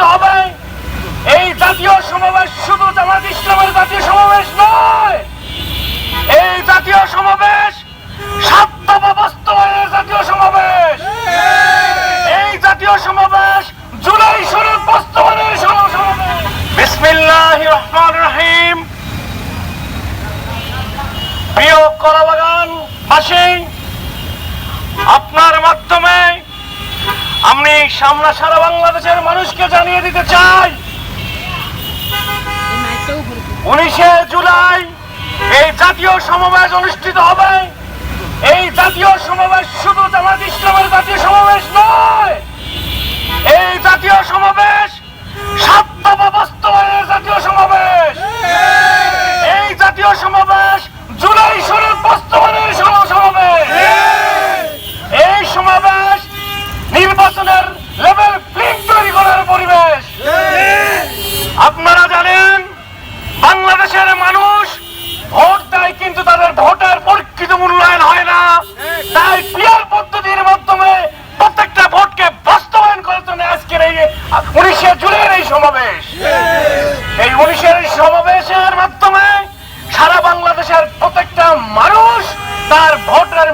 অনুষ্ঠিত হবে। এই জাতীয় সমাবেশ শুধু জামাত ইসলামের জাতীয় সমাবেশ নয়, এই জাতীয় সমাবেশ সাত বাস্তবায়নের জাতীয় সমাবেশ। এই জাতীয় সমাবেশ জুলাই সনদ বাস্তবায়নের সম- সমাবেশ। বিসমিল্লাহ রহমান রহিম। প্রিয় কলাবাগান বাসী আপনার মাধ্যমে আমি সামনা সারা বাংলাদেশের মানুষকে জানিয়ে দিতে চাই। উনিশে জুলাই এই জাতীয় সমাবেশ অনুষ্ঠিত হবে। এই জাতীয় সমাবেশ শুধু জামাত ইসলামের জাতীয় সমাবেশ নয়, এই জাতীয় সমাবেশ সমাবেশ। এই এই সমাবেশ নির্বাচনের লেভেল প্লেইং তৈরি করার পরিবেশ। আপনারা জানেন, বাংলাদেশের মানুষ ভোট দেয় কিন্তু তাদের ভোটের পরীক্ষিত মূল্যায়ন হয় না। তাই পিয়ার পদ্ধতির মাধ্যমে প্রত্যেকটা ভোটকে বাস্তবায়ন করার জন্য আজকের এই উনিশে জুলাইয়ের এই সমাবেশ। এই উনিশের এই সমাবেশের মাধ্যমে সারা বাংলাদেশের প্রত্যেকটা মানুষ তার ভোটের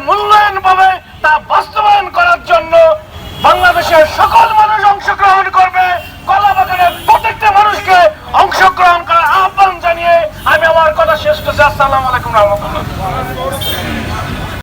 দেশের সকল মানুষ অংশগ্রহণ করবে। কলাবাগানের প্রত্যেকটা মানুষকে অংশগ্রহণ করার আহ্বান জানিয়ে আমি আমার কথা শেষ করছি। আসসালামু আলাইকুম রহমতুল্লাহ।